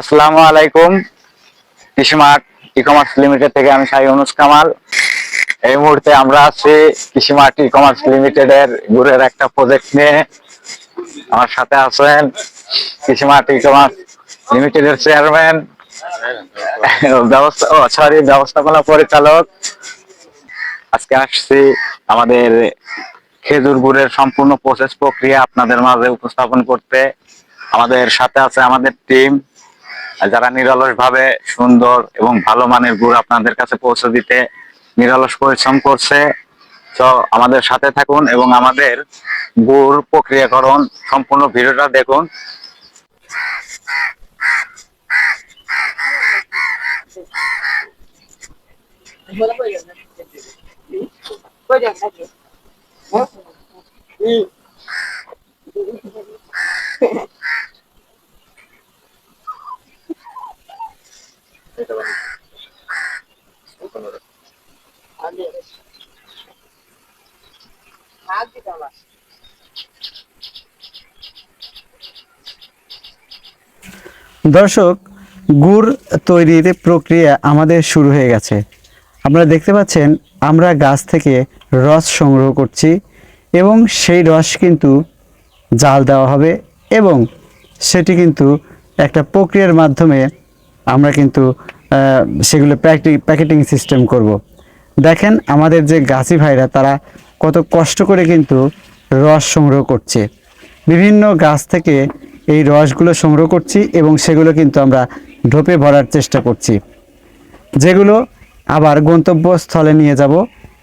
আসসালামু আলাইকুম। কৃষিমার্ট e commerce limited থেকে আমি সাই অনুজ কামাল। এই মুহূর্তে আমরা আছি কৃষিমার্ট ই কমার্স লিমিটেড এর গুড়ের একটা প্রজেক্ট নিয়ে। আমার সাথে আছেন কৃষিমার্ট ই কমার্স লিমিটেড এর চেয়ারম্যান ব্যবস্থা ও সরি ব্যবস্থাপনা পরিচালক। আজকে আসছি আমাদের খেজুর গুড়ের সম্পূর্ণ প্রসেস প্রক্রিয়া আপনাদের মাঝে উপস্থাপন করতে। আমাদের সাথে আছে আমাদের টিম যারা নিরলস ভাবে সুন্দর এবং ভালো মানের গুড় আপনাদের কাছে পৌঁছে দিতে নিরলস পরিশ্রম করছে, তো আমাদের সাথে থাকুন এবং আমাদের গুড় প্রক্রিয়াকরণ সম্পূর্ণ ভিডিওটা দেখুন। দর্শক, গুড় তৈরির প্রক্রিয়া আমাদের শুরু হয়ে গেছে আপনারা দেখতে পাচ্ছেন, আমরা গাছ থেকে রস সংগ্রহ করছি এবং সেই রস কিন্তু জাল দেওয়া হবে এবং সেটি কিন্তু একটা প্রক্রিয়ার মাধ্যমে আমরা কিন্তু সেগুলো প্যাকেটিং প্যাকেটিং সিস্টেম করব। দেখেন, আমাদের যে গাছি ভাইরা, তারা কত কষ্ট করে কিন্তু রস সংগ্রহ করছে বিভিন্ন গাছ থেকে এই রসগুলো সংগ্রহ করছি এবং সেগুলো কিন্তু আমরা ঢোপে ভরার চেষ্টা করছি। যেগুলো আবার গন্তব্যস্থলে নিয়ে যাব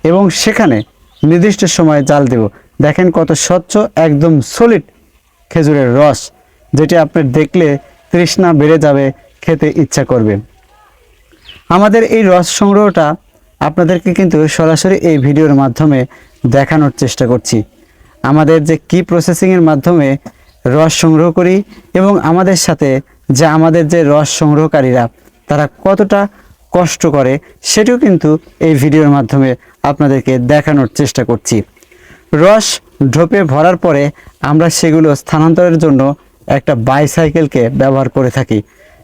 এবং সেখানে নির্দিষ্ট সময়ে জাল দেব। দেখেন কত স্বচ্ছ, একদম সলিড খেজুরের রস, যেটি আপনার দেখলে তৃষ্ণা বেড়ে যাবে, খেতে ইচ্ছা করবে। আমাদের এই রস সংগ্রহটা আপনাদেরকে কিন্তু সরাসরি এই ভিডিওর মাধ্যমে দেখানোর চেষ্টা করছি। আমাদের যে কি প্রসেসিংয়ের মাধ্যমে রস সংগ্রহ করি এবং আমাদের সাথে যে আমাদের যে রস সংগ্রহকারীরা, তারা কতটা কষ্ট করে সেটিও কিন্তু এই ভিডিওর মাধ্যমে আপনাদেরকে দেখানোর চেষ্টা করছি। রস ঢোপে ভরার পরে আমরা সেগুলো স্থানান্তরের জন্য একটা বাইসাইকেলকে ব্যবহার করে থাকি।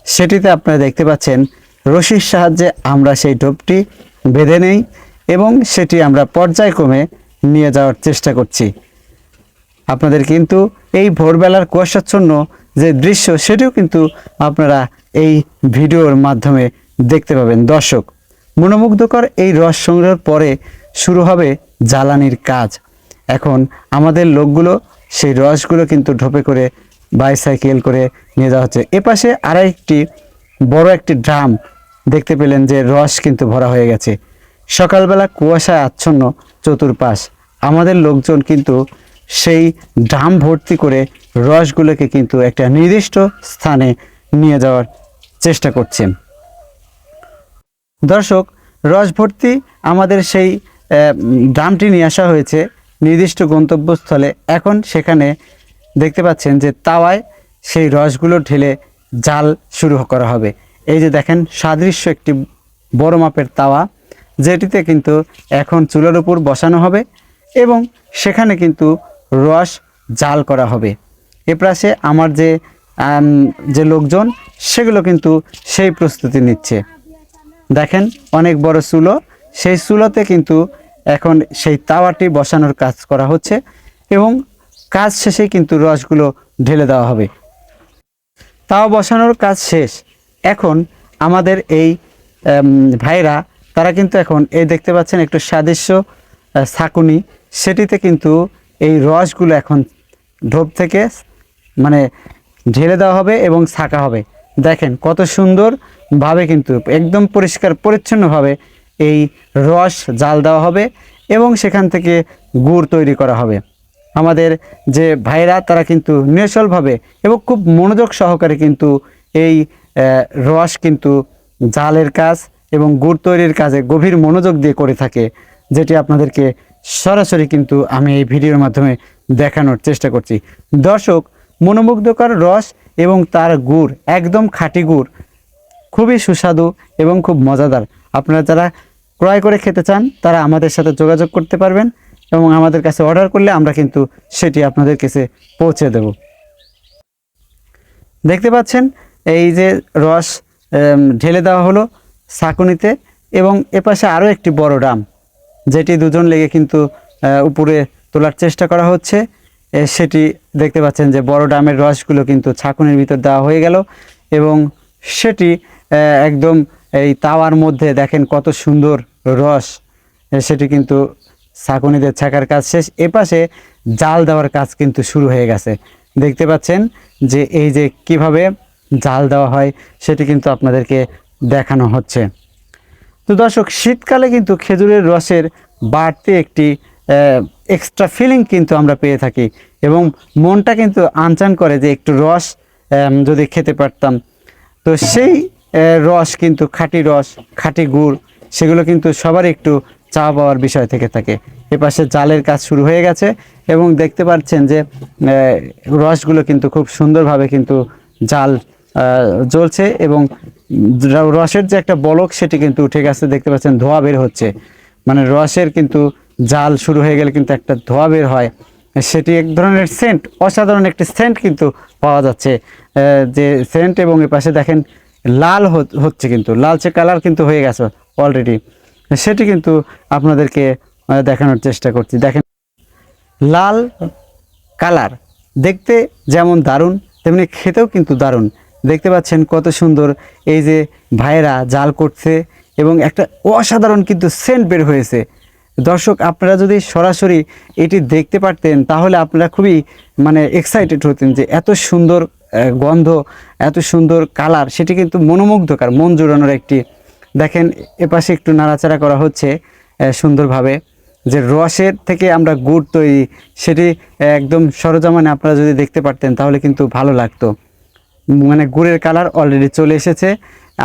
সেটিতে আপনারা দেখতে পাচ্ছেন রশির সাহায্যে আমরা সেই ঢোপটি বেঁধে নেই এবং সেটি আমরা পর্যায়ক্রমে নিয়ে যাওয়ার চেষ্টা করছি। আপনাদের কিন্তু এই ভোরবেলার কুয়াশাচ্ছন্ন যে দৃশ্য, সেটিও কিন্তু আপনারা এই ভিডিওর মাধ্যমে দেখতে পাবেন। দর্শক, মনোমুগ্ধকর এই রস সংগ্রহের পরে শুরু হবে জ্বালানির কাজ। এখন আমাদের লোকগুলো সেই রসগুলো কিন্তু ঢোপে করে বাইসাইকেল করে নিয়ে যাওয়া হচ্ছে। এপাশে আরেকটি বড় একটি ড্রাম দেখতে পেলেন যে রস কিন্তু ভরা হয়ে গেছে। সকালবেলা কুয়াশায় আচ্ছন্ন চতুর্পাশ। আমাদের লোকজন কিন্তু সেই ড্রাম ভর্তি করে রসগুলোকে কিন্তু একটা নির্দিষ্ট স্থানে নিয়ে যাওয়ার চেষ্টা করছেন দর্শক, রস ভর্তি আমাদের সেই ড্রামটি নিয়ে আসা হয়েছে নির্দিষ্ট গন্তব্যস্থলে। এখন সেখানে দেখতে পাচ্ছেন যে তাওয়ায় সেই রসগুলো ঢেলে জাল শুরু করা হবে। এই যে দেখেন, সাদৃশ্য একটি বড় মাপের তাওয়া, যেটিতে কিন্তু এখন চুলার উপর বসানো হবে এবং সেখানে কিন্তু রস জাল করা হবে। এ পাশে আমার যে যে লোকজন সেগুলো কিন্তু সেই প্রস্তুতি নিচ্ছে। দেখেন অনেক বড় চুলো। সেই চুলোতে কিন্তু এখন সেই তাওয়াটি বসানোর কাজ করা হচ্ছে এবং কাজ শেষে কিন্তু রসগুলো ঢেলে দেওয়া হবে। তাও বসানোর কাজ শেষ। এখন আমাদের এই ভাইরা তারা কিন্তু এখন এই দেখতে পাচ্ছেন একটু সাদৃশ্য আহ, সেটিতে কিন্তু এই রসগুলো এখন ঢোপ থেকে মানে ঢেলে দেওয়া হবে এবং ছাঁকা হবে। দেখেন কত সুন্দরভাবে কিন্তু একদম পরিষ্কার, পরিচ্ছন্নভাবে এই রস জাল দেওয়া হবে এবং সেখান থেকে গুড় তৈরি করা হবে। আমাদের যে ভাইরা তারা কিন্তু নিরসলভাবে এবং খুব মনোযোগ সহকারে কিন্তু এই রস কিন্তু জালের কাজ এবং গুড় তৈরির কাজে গভীর মনোযোগ দিয়ে করে থাকে, যেটি আপনাদেরকে সরাসরি কিন্তু আমি এই ভিডিওর মাধ্যমে দেখানোর চেষ্টা করছি। দর্শক, মনোমুগ্ধকর রস এবং তার গুড়, একদম খাঁটি গুড়, খুবই সুস্বাদু এবং খুব মজাদার। আপনারা যারা ক্রয় করে খেতে চান, তারা আমাদের সাথে যোগাযোগ করতে পারবেন এবং আমাদের কাছে অর্ডার করলে আমরা কিন্তু সেটি আপনাদের কাছে পৌঁছে দেব। দেখতে পাচ্ছেন, এই যে রস ঢেলে দেওয়া হলো ছাঁকুনিতে এবং এপাশে আরও একটি বড় ড্রাম যেটি দুজন লেগে কিন্তু উপরে তোলার চেষ্টা করা হচ্ছে। সেটি দেখতে পাচ্ছেন যে বড় ড্রামের রসগুলো কিন্তু ছাঁকুনির ভিতর দেওয়া হয়ে গেল এবং সেটি একদম এই তাওয়ার মধ্যে দেখেন কত সুন্দর রস। সেটি কিন্তু ছাকুনিদের ছাকার কাজ শেষ। এপাশে জাল দেওয়ার কাজ কিন্তু শুরু হয়ে গেছে। দেখতে পাচ্ছেন যে এই যে কীভাবে জাল দেওয়া হয়, সেটি কিন্তু আপনাদেরকে দেখানো হচ্ছে। তো দর্শক, শীতকালে কিন্তু খেজুরের রসের বাড়তি একটি এক্সট্রা ফিলিং কিন্তু আমরা পেয়ে থাকি এবং মনটা কিন্তু আনচান করে যে একটু রস যদি খেতে পারতাম। তো সেই রস কিন্তু খাঁটি রস, খাঁটি গুড়, সেগুলো কিন্তু সবারই একটু চা পাওয়ার বিষয় থেকে থাকে। এপাশে জালের কাজ শুরু হয়ে গেছে এবং দেখতে পাচ্ছেন যে রসগুলো কিন্তু খুব সুন্দরভাবে কিন্তু জাল জ্বলছে এবং রসের যে একটা বলক সেটি কিন্তু উঠে গেছে, দেখতে পাচ্ছেন ধোয়া বের হচ্ছে। মানে রসের কিন্তু জাল শুরু হয়ে গেলে কিন্তু একটা ধোয়া বের হয়। সেটি এক ধরনের সেন্ট অসাধারণ একটি সেন্ট কিন্তু পাওয়া যাচ্ছে। যে সেন্ট এবং এ পাশে দেখেন লাল হচ্ছে কিন্তু, লালচে কালার কিন্তু হয়ে গেছে অলরেডি সেটি কিন্তু আপনাদেরকে দেখানোর চেষ্টা করছি। দেখেন, লাল কালার দেখতে যেমন দারুণ, তেমনি খেতেও কিন্তু দারুণ। দেখতে পাচ্ছেন কত সুন্দর এই যে ভাইয়েরা জাল করছে এবং একটা অসাধারণ কিন্তু সেন্ট বের হয়েছে। দর্শক, আপনারা যদি সরাসরি এটি দেখতে পারতেন, তাহলে আপনারা খুবই মানে এক্সাইটেড হতেন যে এত সুন্দর গন্ধ, এত সুন্দর কালার সেটি কিন্তু মনোমুগ্ধকর, মন জোড়ানোর একটি। দেখেন, এপাশে একটু নাড়াচাড়া করা হচ্ছে সুন্দরভাবে। যে রসের থেকে আমরা গুড় তৈরি, সেটি একদম সরজমানে আপনারা যদি দেখতে পারতেন, তাহলে কিন্তু ভালো লাগতো। মানে গুড়ের কালার অলরেডি চলে এসেছে।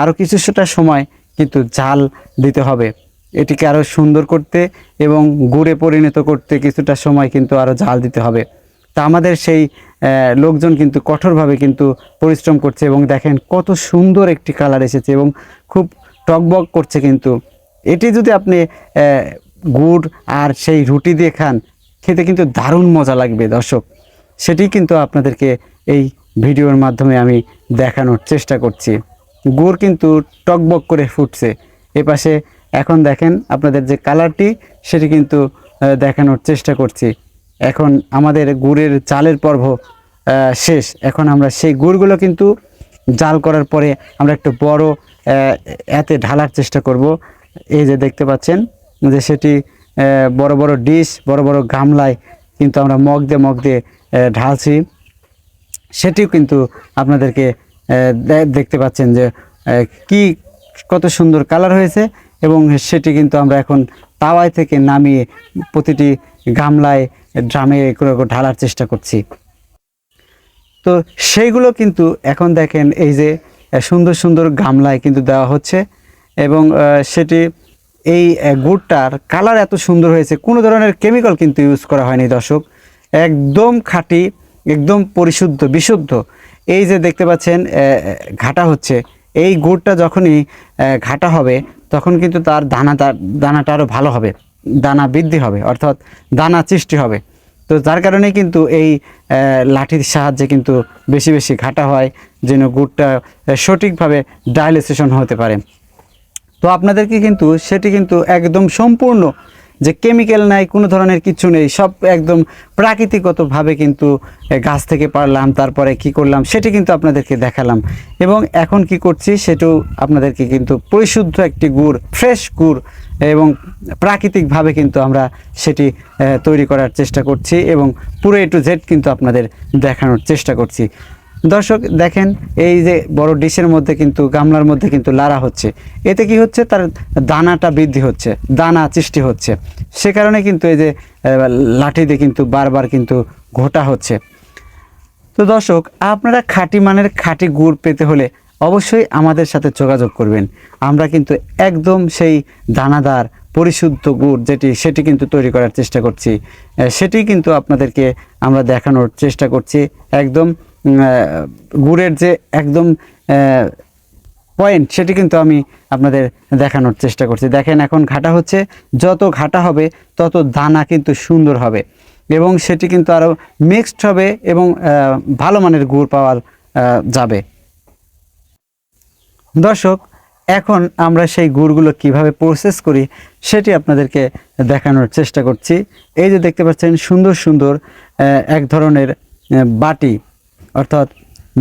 আরও কিছুটা সময় কিন্তু জাল দিতে হবে। এটিকে আরও সুন্দর করতে এবং গুড়ে পরিণত করতে কিছুটা সময় কিন্তু আরও জাল দিতে হবে। তা আমাদের সেই লোকজন কিন্তু কঠোরভাবে কিন্তু পরিশ্রম করছে এবং দেখেন কত সুন্দর একটি কালার এসেছে এবং খুব টকবক করছে কিন্তু। এটি যদি আপনি গুড় আর সেই রুটি দিয়ে খান, খেতে কিন্তু দারুণ মজা লাগবে দর্শক। সেটি কিন্তু আপনাদেরকে এই ভিডিওর মাধ্যমে আমি দেখানোর চেষ্টা করছি। গুড় কিন্তু টকবক করে ফুটছে। এপাশে এখন দেখেন আপনাদের যে কালারটি, সেটি কিন্তু দেখানোর চেষ্টা করছি। এখন আমাদের গুড়ের চালের পর্ব শেষ। এখন আমরা সেই গুড়গুলো কিন্তু জাল করার পরে আমরা একটু বড় এতে ঢালার চেষ্টা করব। এই যে দেখতে পাচ্ছেন যে সেটি বড় বড় ডিশ, বড় বড় গামলায় কিন্তু আমরা মগ দিয়ে মগ দিয়ে ঢালছি। সেটিও কিন্তু আপনাদেরকে দেখতে পাচ্ছেন যে কি, কত সুন্দর কালার হয়েছে এবং সেটি কিন্তু আমরা এখন তাওয়ায় থেকে নামিয়ে প্রতিটি গামলায় ড্রামে ঢালার চেষ্টা করছি। তো সেইগুলো কিন্তু এখন দেখেন এই যে সুন্দর সুন্দর গামলায় কিন্তু দেওয়া হচ্ছে এবং সেটি এই গুড়টার কালার এত সুন্দর হয়েছে, কোনো ধরনের কেমিক্যাল কিন্তু ইউজ করা হয়নি দর্শক। একদম খাঁটি একদম পরিশুদ্ধ, বিশুদ্ধ। এই যে দেখতে পাচ্ছেন ঘাটা হচ্ছে। এই গুড়টা যখনই ঘাটা হবে, তখন কিন্তু তার দানাটা দানাটা আরও ভালো হবে। দানা বৃদ্ধি হবে, অর্থাৎ দানা সৃষ্টি হবে। তো যার কারণে কিন্তু এই লাঠির সাহায্যে কিন্তু বেশি বেশি ঘাটা হয়, যেন গুড়টা সঠিকভাবে ডাইলেসেশন হতে পারে। তো আপনাদেরকে কিন্তু সেটি কিন্তু একদম সম্পূর্ণ যে কেমিক্যাল নাই, কোনো ধরনের কিছু নেই, সব একদম প্রাকৃতিকগতভাবে কিন্তু গাছ থেকে পারলাম, তারপরে কি করলাম, সেটি কিন্তু আপনাদেরকে দেখালাম। এবং এখন কি করছি, সেটাও আপনাদেরকে কিন্তু পরিশুদ্ধ একটি গুড় ফ্রেশ গুড়, এবং প্রাকৃতিকভাবে কিন্তু আমরা সেটি তৈরি করার চেষ্টা করছি এবং পুরো এ টু জেড কিন্তু আপনাদের দেখানোর চেষ্টা করছি। দর্শক দেখেন এই যে বড় ডিশের মধ্যে কিন্তু গামলার মধ্যে কিন্তু লাড়া হচ্ছে। এতে কি হচ্ছে? তার দানাটা বৃদ্ধি হচ্ছে দানা সৃষ্টি হচ্ছে। সে কারণে কিন্তু এই যে আহ, লাঠি দিয়ে কিন্তু বারবার কিন্তু ঘোটা হচ্ছে। তো দর্শক আপনারা খাঁটি মানের খাঁটি গুড় পেতে হলে অবশ্যই আমাদের সাথে যোগাযোগ করবেন। আমরা কিন্তু একদম সেই দানাদার পরিশুদ্ধ গুড় যেটি সেটি কিন্তু তৈরি করার চেষ্টা করছি। সেটি কিন্তু আপনাদেরকে আমরা দেখানোর চেষ্টা করছি। একদম গুড়ের যে একদম পয়েন্ট সেটি কিন্তু আমি আপনাদের দেখানোর চেষ্টা করছি। দেখেন এখন ঘাটা হচ্ছে যত ঘাটা হবে তত দানা কিন্তু সুন্দর হবে। এবং সেটি কিন্তু আরও মিক্সড হবে এবং ভালো মানের গুড় পাওয়া আহ, যাবে। দর্শক এখন আমরা সেই গুড়গুলো কীভাবে প্রসেস করি সেটি আপনাদেরকে দেখানোর চেষ্টা করছি। এই যে দেখতে পাচ্ছেন সুন্দর সুন্দর এক ধরনের বাটি। অর্থাৎ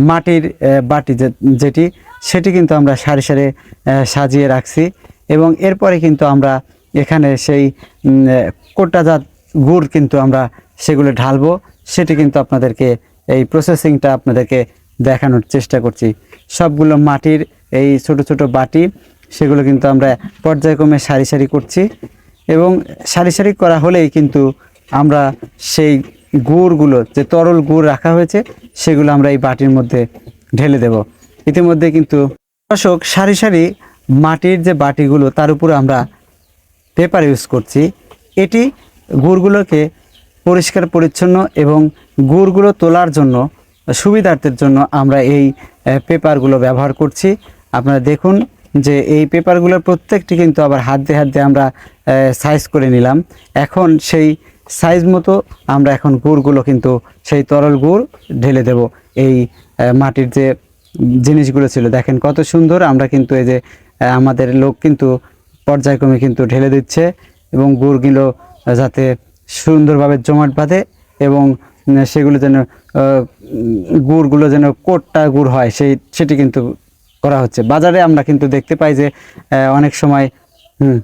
মাটির বাটি যেটি, সেটি কিন্তু আমরা সারি সারি সাজিয়ে রাখছি এবং এরপরে কিন্তু আমরা এখানে সেই কোটাজাত গুড় কিন্তু আমরা সেগুলো ঢালবো। সেটি কিন্তু আপনাদেরকে এই প্রসেসিংটা আপনাদেরকে দেখানোর চেষ্টা করছি। সবগুলো মাটির এই ছোট ছোট বাটি, সেগুলো কিন্তু আমরা পর্যায়ক্রমে সারি সারি করছি এবং সারি সারি করা হলেই কিন্তু আমরা সেই গুড়গুলো, যে তরল গুড় রাখা হয়েছে, সেগুলো আমরা এই বাটির মধ্যে ঢেলে দেব। ইতিমধ্যে কিন্তু দর্শক, সারি সারি মাটির যে বাটিগুলো, তার উপরে আমরা পেপার ইউজ করছি। এটি গুড়গুলোকে পরিষ্কার, পরিচ্ছন্ন এবং গুড়গুলো তোলার জন্য, সুবিধার্থের জন্য আমরা এই পেপারগুলো ব্যবহার করছি। আপনারা দেখুন যে এই পেপারগুলোর প্রত্যেকটি কিন্তু আবার হাত দিয়ে হাত দিয়ে আমরা সাইজ করে নিলাম। এখন সেই সাইজ মতো আমরা এখন গুড়গুলো কিন্তু সেই তরল গুড় ঢেলে দেব। এই মাটির যে জিনিসগুলো ছিল, দেখেন কত সুন্দর আমরা কিন্তু এই যে আমাদের লোক কিন্তু পর্যায়ক্রমে কিন্তু ঢেলে দিচ্ছে এবং গুড়গুলো যাতে সুন্দরভাবে জমাট বাঁধে এবং সেগুলো যেন গুড়গুলো যেন কোটটা গুড় হয়, সেই, সেটি কিন্তু করা হচ্ছে। বাজারে আমরা কিন্তু দেখতে পাই যে অনেক সময়, হুম,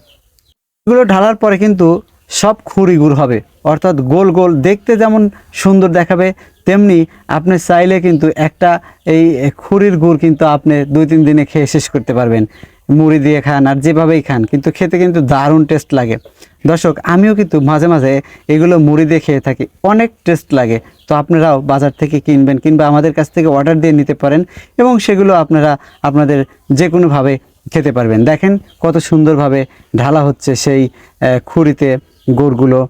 এগুলো ঢালার পরে কিন্তু সব খুঁড়ি গুড় হবে। অর্থাৎ গোল গোল দেখতে যেমন সুন্দর দেখাবে, তেমনি আপনি চাইলে কিন্তু একটা এই খুঁড়ির গুড় কিন্তু আপনি দুই তিন দিনে খেয়ে শেষ করতে পারবেন। মুড়ি দিয়ে খান আর যেভাবেই খান, কিন্তু খেতে কিন্তু দারুণ টেস্ট লাগে। দর্শক, আমিও কিন্তু মাঝে মাঝে এগুলো মুড়ি দিয়ে খেয়ে থাকি, অনেক টেস্ট লাগে। তো আপনারাও বাজার থেকে কিনবেন কিংবা আমাদের কাছ থেকে অর্ডার দিয়ে নিতে পারেন এবং সেগুলো আপনারা আপনাদের যে কোনোভাবে খেতে পারবেন। দেখেন কত সুন্দরভাবে ঢালা হচ্ছে সেই খুঁড়িতে গুড়গুলো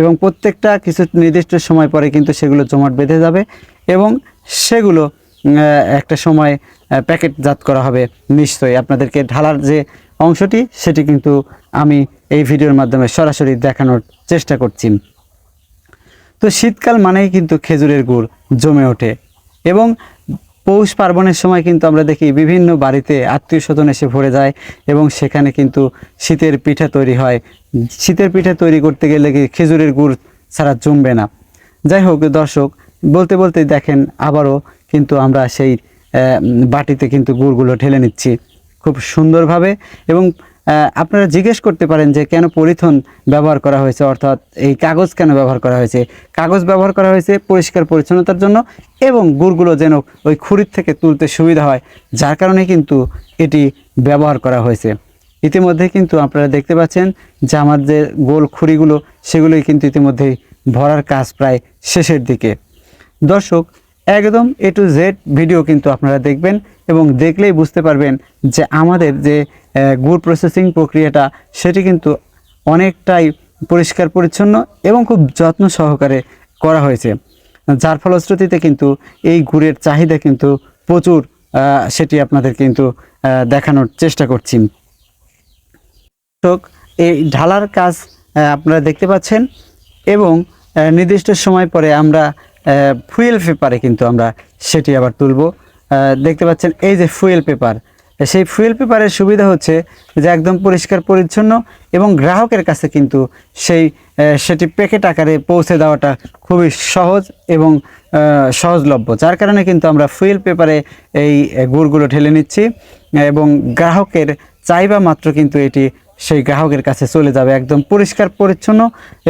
এবং প্রত্যেকটা কিছু নির্দিষ্ট সময় পরে কিন্তু সেগুলো জমাট বেঁধে যাবে এবং সেগুলো একটা সময় প্যাকেটজাত করা হবে নিশ্চয়ই। আপনাদেরকে ঢালার যে অংশটি, সেটি কিন্তু আমি এই ভিডিওর মাধ্যমে সরাসরি দেখানোর চেষ্টা করছি। তো শীতকাল মানেই কিন্তু খেজুরের গুড় জমে ওঠে এবং পৌষ পার্বণের সময় কিন্তু আমরা দেখি বিভিন্ন বাড়িতে আত্মীয় স্বজন এসে ভরে যায় এবং সেখানে কিন্তু শীতের পিঠা তৈরি হয়। শীতের পিঠা তৈরি করতে গেলে কি খেজুরের গুড় ছাড়া জমবে না। যাই হোক, দর্শক, বলতে বলতে দেখেন আবারও কিন্তু আমরা সেই বাটিতে কিন্তু গুড়গুলো ঢেলে নিচ্ছি। খুব সুন্দরভাবে এবং আপনারা জিজ্ঞেস করতে পারেন যে কেন পলিথন ব্যবহার করা হয়েছে, অর্থাৎ এই কাগজ কেন ব্যবহার করা হয়েছে? কাগজ ব্যবহার করা হয়েছে পরিষ্কার পরিচ্ছন্নতার জন্য এবং গুড়গুলো যেন ওই খুরির থেকে তুলতে সুবিধা হয়, যার কারণে কিন্তু এটি ব্যবহার করা হয়েছে। ইতিমধ্যে কিন্তু আপনারা দেখতে পাচ্ছেন যে আমার যে গোল খুঁড়িগুলো, সেগুলোই কিন্তু ইতিমধ্যেই ভরার কাজ প্রায় শেষের দিকে। দর্শক একদম এ টু জেড ভিডিও কিন্তু আপনারা দেখবেন এবং দেখলেই বুঝতে পারবেন যে আমাদের যে গুড় প্রসেসিং প্রক্রিয়াটা সেটি কিন্তু অনেকটাই পরিষ্কার, পরিচ্ছন্ন এবং খুব যত্ন সহকারে করা হয়েছে। যার ফলশ্রুতিতে কিন্তু এই গুড়ের চাহিদা কিন্তু প্রচুর সেটি আপনাদের কিন্তু দেখানোর চেষ্টা করছি। এই ঢালার কাজ আপনারা দেখতে পাচ্ছেন এবং নির্দিষ্ট সময় পরে আমরা ফুয়েল পেপারে কিন্তু আমরা সেটি আবার তুলব। দেখতে পাচ্ছেন এই যে ফুয়েল পেপার। সেই ফুয়েল পেপারের সুবিধা হচ্ছে যে একদম পরিষ্কার, পরিচ্ছন্ন এবং গ্রাহকের কাছে কিন্তু সেই সেটি প্যাকেট আকারে পৌঁছে দেওয়াটা খুবই সহজ এবং সহজলভ্য। যার কারণে কিন্তু আমরা ফুয়েল পেপারে এই গুড়গুলো ঢেলে নিচ্ছি এবং গ্রাহকের চাইবা মাত্র কিন্তু এটি সেই গ্রাহকের কাছে চলে যাবে। একদম পরিষ্কার, পরিচ্ছন্ন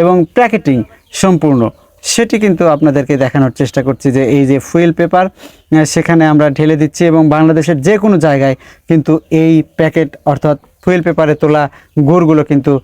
এবং প্যাকেটিং সম্পূর্ণ। সেটি কিন্তু আপনাদেরকে দেখানোর চেষ্টা করছি যে এই যে ফুয়েল পেপার সেখানে আমরা ঢেলে দিচ্ছি এবং বাংলাদেশের যে কোনো জায়গায় কিন্তু এই প্যাকেট অর্থাৎ ফুয়েল পেপারে তোলা গুড়গুলো কিন্তু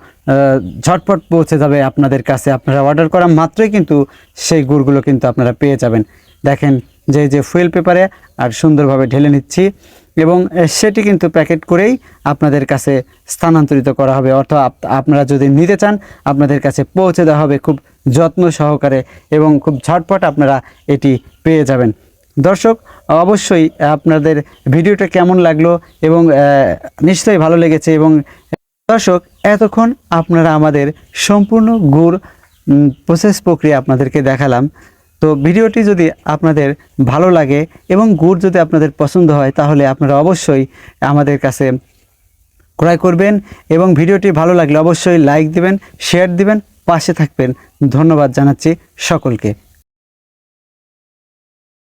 ঝটপট পৌঁছে যাবে আপনাদের কাছে। আপনারা অর্ডার করা মাত্রই কিন্তু সেই গুড়গুলো কিন্তু আপনারা পেয়ে যাবেন। দেখেন যে যে ফুয়েল পেপারে আর সুন্দরভাবে ঢেলে নিচ্ছি এবং সেটি কিন্তু প্যাকেট করেই আপনাদের কাছে স্থানান্তরিত করা হবে। অর্থাৎ আপ- আপনারা যদি নিতে চান, আপনাদের কাছে পৌঁছে দেওয়া হবে খুব যত্ন সহকারে এবং খুব ঝটপট আপনারা এটি পেয়ে যাবেন। দর্শক, অবশ্যই আপনাদের ভিডিওটা কেমন লাগল এবং নিশ্চয়ই ভালো লেগেছে এবং, দর্শক, এতক্ষণ আপনারা আমাদের সম্পূর্ণ গুড় প্রসেস প্রক্রিয়া আপনাদেরকে দেখালাম। তো ভিডিওটি যদি আপনাদের ভালো লাগে এবং গুড় যদি আপনাদের পছন্দ হয়, তাহলে আপনারা অবশ্যই আমাদের কাছে ক্রয় করবেন এবং ভিডিওটি ভালো লাগলে অবশ্যই লাইক দিবেন শেয়ার দিবেন পাশে থাকবেন। ধন্যবাদ জানাচ্ছি সকলকে।